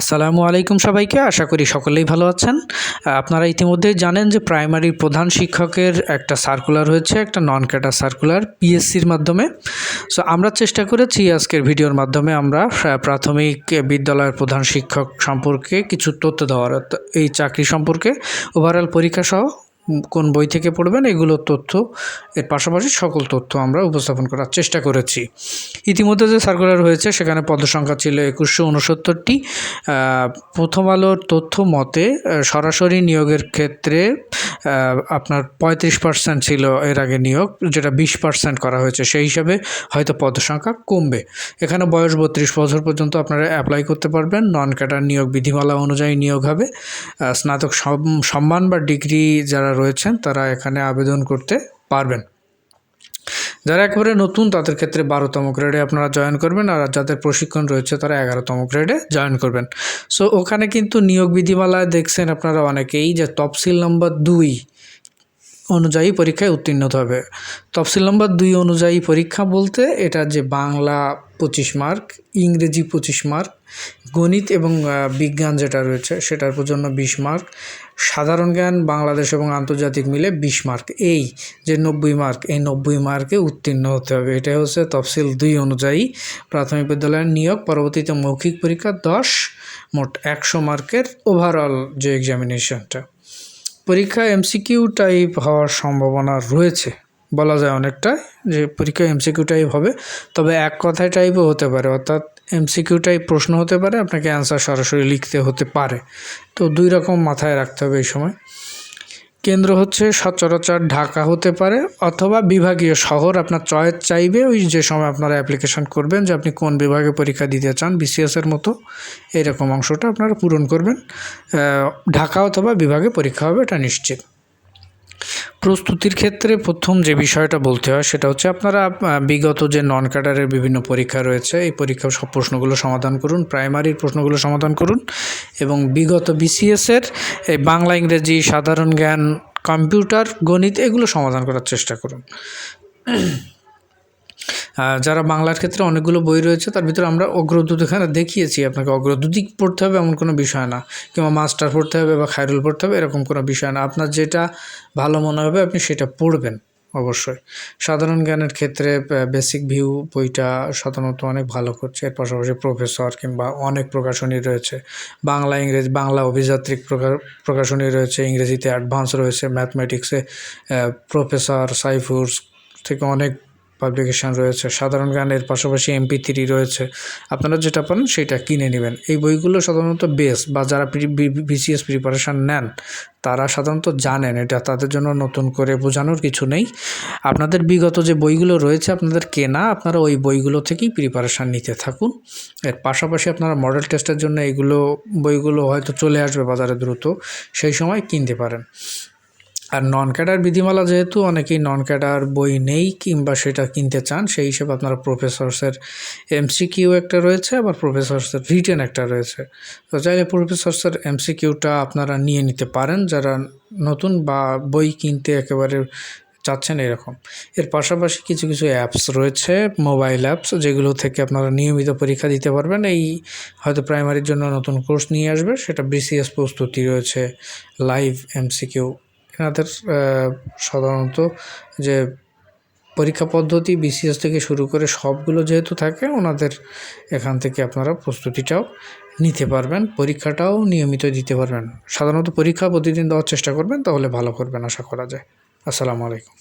আসসালামু আলাইকুম সবাইকে। আশা করি সকলেই ভালো আছেন। আপনারা ইতিমধ্যে জানেন যে প্রাইমারি প্রধান শিক্ষকের একটা সার্কুলার হয়েছে, একটা নন ক্যাডার সার্কুলার পিএসসির মাধ্যমে। সো আমরা চেষ্টা করেছি আজকের ভিডিওর মাধ্যমে আমরা প্রাথমিক বিদ্যালয়ের প্রধান শিক্ষক সম্পর্কে কিছু তথ্য দেওয়ার, এই চাকরি সম্পর্কে ওভারঅল পরীক্ষা সহ কোন বই থেকে পড়বেন এগুলোর তথ্য। এর পাশাপাশি সকল তথ্য আমরা উপস্থাপন করার চেষ্টা করেছি। ইতিমধ্যে যে সার্কুলার হয়েছে, সেখানে পদসংখ্যা ছিল একুশশো উনসত্তরটি। প্রথম আলোর তথ্য মতে সরাসরি নিয়োগের ক্ষেত্রে আপনার পঁয়ত্রিশ পার্সেন্ট ছিল এর আগে নিয়োগ, যেটা বিশ পার্সেন্ট করা হয়েছে, সেই হিসাবে হয়তো পদসংখ্যা কমবে। এখানে বয়স বত্রিশ বছর পর্যন্ত আপনারা অ্যাপ্লাই করতে পারবেন। নন ক্যাডার নিয়োগ বিধিমালা অনুযায়ী নিয়োগ হবে। স্নাতক সম্মান বা ডিগ্রি যারা রয়েছেন, তারা এখানে আবেদন করতে পারবেন। যারা একেবারে নতুন, তাদের ক্ষেত্রে বারোতম গ্রেডে আপনারা জয়েন করবেন আর যাদের প্রশিক্ষণ রয়েছে, তারা এগারোতম গ্রেডে জয়েন করবেন। সো ওখানে কিন্তু নিয়োগ বিধিমালায় দেখছেন আপনারা অনেকেই যে তফসিল নম্বর দুই অনুযায়ী পরীক্ষায় উত্তীর্ণ হতে হবে। তফসিল নম্বর দুই অনুযায়ী পরীক্ষা বলতে এটা যে বাংলা পঁচিশ মার্ক, ইংরেজি পঁচিশ মার্ক, গণিত এবং বিজ্ঞান যেটা রয়েছে সেটার জন্য বিশ মার্ক, সাধারণ জ্ঞান, বাংলাদেশ এবং আন্তর্জাতিক মিলে বিশ মার্ক। এই যে নব্বই মার্ক, এই নব্বই মার্কে উত্তীর্ণ হতে হবে। এটাই হচ্ছে তফসিল দুই অনুযায়ী প্রাথমিক বিদ্যালয়ের নিয়োগ, পরবর্তীতে মৌখিক পরীক্ষা দশ, মোট একশো মার্কের ওভারঅল যে এক্সামিনেশনটা পরীক্ষা এমসিকিউ টাইপ হওয়ার সম্ভাবনা রয়েছে। বলা যায় অনেকটা যে পরীক্ষা এমসিকিউ টাইপ হবে, তবে এক কথায় টাইপও হতে পারে। অর্থাৎ এমসিকিউ টাইপ প্রশ্ন হতে পারে, আপনাকে অ্যান্সার সরাসরি লিখতে হতে পারে। তো দুই রকম মাথায় রাখতে হবে এই সময়। কেন্দ্র হচ্ছে সচরাচর ঢাকা হতে পারে অথবা বিভাগীয় শহর। আপনার চয়েস চাইবে ওই যে সময় আপনারা অ্যাপ্লিকেশন করবেন যে আপনি কোন বিভাগে পরীক্ষা দিতে চান বিসিএসের মতো। এরকম অংশটা আপনারা পূরণ করবেন। ঢাকা অথবা বিভাগে পরীক্ষা হবে, এটা নিশ্চিত। প্রস্তুতির ক্ষেত্রে প্রথম যে বিষয়টা বলতে হয় সেটা হচ্ছে আপনারা বিগত যে নন ক্যাডারের বিভিন্ন পরীক্ষা রয়েছে, এই পরীক্ষার সব প্রশ্নগুলো সমাধান করুন প্রাইমারির প্রশ্নগুলো সমাধান করুন এবং বিগত বিসিএসের এই বাংলা, ইংরেজি, সাধারণ জ্ঞান কম্পিউটার গণিত এগুলো সমাধান করার চেষ্টা করুন। যারা বাংলার ক্ষেত্রে অনেকগুলো বই রয়েছে, তার ভিতরে আমরা অগ্রদূত এখানে দেখিয়েছি। আপনাকে অগ্রদূতই পড়তে হবে এমন কোনো বিষয় না। কিংবা মাস্টার পড়তে হবে বা খায়রুল পড়তে হবে, এরকম কোনো বিষয় না। আপনার যেটা ভালো মনে হবে, আপনি সেটা পড়বেন, অবশ্যই। সাধারণ জ্ঞানের ক্ষেত্রে বেসিক ভিউ বইটা সাধারণত অনেক ভালো করছে। এর পাশাপাশি প্রফেসর কিংবা অনেক প্রকাশনী রয়েছে। বাংলা ইংরেজি, বাংলা অভিযাত্রিক প্রকা- প্রকাশনী রয়েছে, ইংরেজিতে অ্যাডভান্স রয়েছে ম্যাথমেটিক্সে প্রফেসর সাইফুর থেকে অনেক পাবলিকেশন রয়েছে, সাধারণ জ্ঞানের পাশাপাশি এমপি থ্রি রয়েছে। আপনারা যেটা পান সেটা কিনে নেবেন। এই বইগুলো সাধারণত বেস বা যারা বিসিএস প্রিপারেশান নেন, তারা সাধারণত জানেন এটা, তাদের জন্য নতুন করে বোঝানোর কিছু নেই। আপনাদের বিগত যে বইগুলো রয়েছে, আপনাদের কেনা, আপনারা ওই বইগুলো থেকেই প্রিপারেশান নিতে থাকুন। এর পাশাপাশি আপনারা মডেল টেস্টের জন্য এগুলো, বইগুলো হয়তো চলে আসবে বাজারে দ্রুত, সেই সময় কিনতে পারেন। আর নন ক্যাডার বিধিমালা যেহেতু অনেকেই নন ক্যাডার বই নেই কিংবা সেটা কিনতে চান, সেই হিসেবে আপনারা প্রফেসরসের এমসিকিউ একটা রয়েছে, আবার প্রফেসরসের রিটেন একটা রয়েছে। তো চাইলে প্রফেসরসের এমসিকিউটা আপনারা নিয়ে নিতে পারেন, যারা নতুন বা বই কিনতে একেবারে চাচ্ছেন এরকম। এর পাশাপাশি কিছু কিছু অ্যাপস রয়েছে মোবাইল অ্যাপস যেগুলো থেকে আপনারা নিয়মিত পরীক্ষা দিতে পারবেন। এই হয়তো প্রাইমারির জন্য নতুন কোর্স নিয়ে আসবে, সেটা বিসিএস প্রস্তুতি রয়েছে লাইভ এমসিকিউ এনাদের সাধারণত যে পরীক্ষা পদ্ধতি, বিসিএস থেকে শুরু করে সবগুলো যেহেতু থাকে, ওনাদের এখান থেকে আপনারা প্রস্তুতিটাও নিতে পারবেন, পরীক্ষাটাও নিয়মিত দিতে পারবেন। সাধারণত পরীক্ষা প্রতিদিন দেওয়ার চেষ্টা করবেন, তাহলে ভালো করবেন, আশা করা যায়। আসসালামু আলাইকুম।